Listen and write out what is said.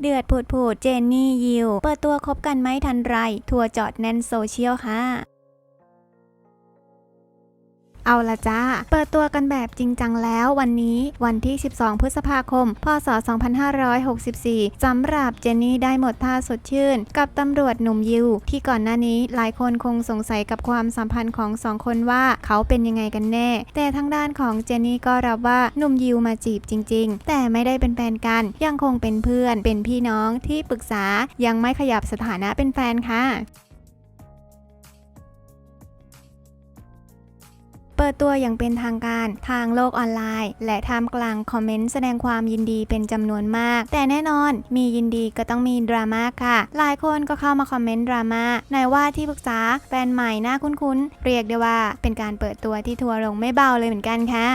เดือดผุดผุดเจนนี่ยิว เปิดตัวคบกันไม่ทันไร ทัวร์จอดแน่นโซเชียลค่ะ เอาละจ้า เปิดตัวกันแบบจริงจังแล้ววันนี้วันที่ 12 พฤษภาคม พศ 2564 สำหรับเจนนี่ได้หมดท่าสดชื่น กับตำรวจหนุ่มยิว ที่ก่อนหน้านี้หลายคนคงสงสัยกับความสัมพันธ์ของสองคนว่าเขาเป็นยังไงกันแน่ แต่ทางด้านของเจนนี่ก็รับว่าหนุ่มยิวมาจีบจริง ๆ แต่ไม่ได้เป็นแฟนกัน ยังคงเป็นเพื่อน เป็นพี่น้องที่ปรึกษา ยังไม่ขยับสถานะเป็นแฟนค่ะ ปิดตัวอย่างเป็นทางการทางโลกออนไลน์ และท่ามกลางคอมเมนต์แสดงความยินดีเป็นจำนวนมาก แต่แน่นอนมียินดีก็ต้องมีดราม่าค่ะ หลายคนก็เข้ามาคอมเมนต์ดราม่าในว่าที่ปรึกษาแฟนใหม่หน้าคุ้นๆ เรียกได้ว่าเป็นการเปิดตัวที่ทัวร์ลงไม่เบาเลยเหมือนกันค่ะ